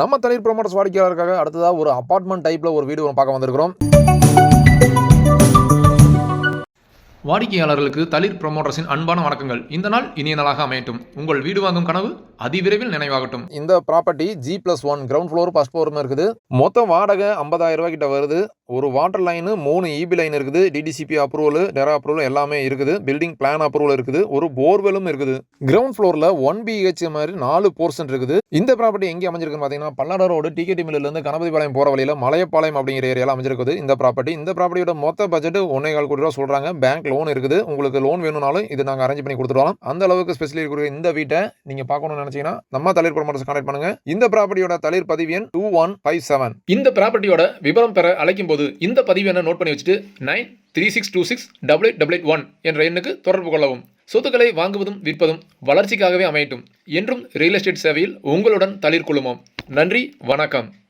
நம்ம தனியார் ப்ரொமோட்டர்ஸ் வாடிக்கையாளருக்காக அடுத்ததாக ஒரு அபார்ட்மெண்ட் டைப்பில் ஒரு வீடு ஒன்று பார்க்க வந்திருக்கிறோம். வாடிக்கையாளர்களுக்கு தளிர் ப்ரொமோட்டர்ஸின் அன்பான வணக்கங்கள். இந்த நாள் இனிய நாளாக அமையட்டும். உங்கள் வீடு வாங்கும் கனவு அதிவிரைவில் நினைவாகட்டும். இந்த property G plus one ground floor first ஃப்ளோரும் இருக்குது. மொத்த வாடகை ஐம்பதாயிரம் ரூபாய் கிட்ட வருது. ஒரு வாட்டர் லைனு மூணு இபி லைன் இருக்குது. டிடிசிபி அப்ரூவல் டெரா அப்ரூவல் எல்லாமே இருக்குது. பில்டிங் பிளான் அப்ரூவல் இருக்குது. ஒரு போர்வெலும் இருக்குது. கிரவுண்ட் ஃப்ளோரில் ஒன் பிஹெச் மாதிரி நாலு போர்ஷன் இருக்குது. இந்த ப்ராப்பர்ட்டி எங்கே அமைஞ்சிருக்குன்னு பார்த்தீங்கன்னா பல்லட ரோடு டிகேடி மில்லிருந்து கணபதிபாளையம் போகிற வழியில் மலையப்பாளையம் அப்படிங்கிற ஏரியாவில் அமைஞ்சிருக்குது. இந்த ப்ராப்பர்ட்டி இந்த ப்ராப்பர்ட்டியோட மொத்த பட்ஜெட் ஒன்னே கால் கோடி ரூபா சொல்கிறாங்க பேங்க் லோன் இருக்குது. உங்களுக்கு லோன் வேணும்னாலும் இது நாங்கள் அரேஞ்ச் பண்ணி கொடுத்துருவோம் அந்த அளவுக்கு ஸ்பெஷலி இருக்கிற இந்த வீட்டை நீங்கள் பார்க்கணும்னு நினச்சிங்கன்னா நம்ம தளிர் ப்ரொமோட்டர்ஸ் கான்டாக்ட் பண்ணுங்க. இந்த ப்ராப்பர்ட்டியோட தளிர் பதிவு எண் டூ ஒன் ஃபைவ் செவன் இந்த ப்ராப்பர்ட்டியோட விவரம் பெற அழைக்கும் போது இந்த பதிவு என்ன நோட் பண்ணி வச்சுட்டு nine three six two six double eight double eight one என்ற எண்ணுக்கு தொடர்பு கொள்ளவும். சொத்துக்களை வாங்குவதும் விற்பதும் வளர்ச்சிக்காகவே அமையட்டும். என்றும் ரியல் எஸ்டேட் சேவையில் உங்களுடன் தளிர் குழுமம் நன்றி வணக்கம்.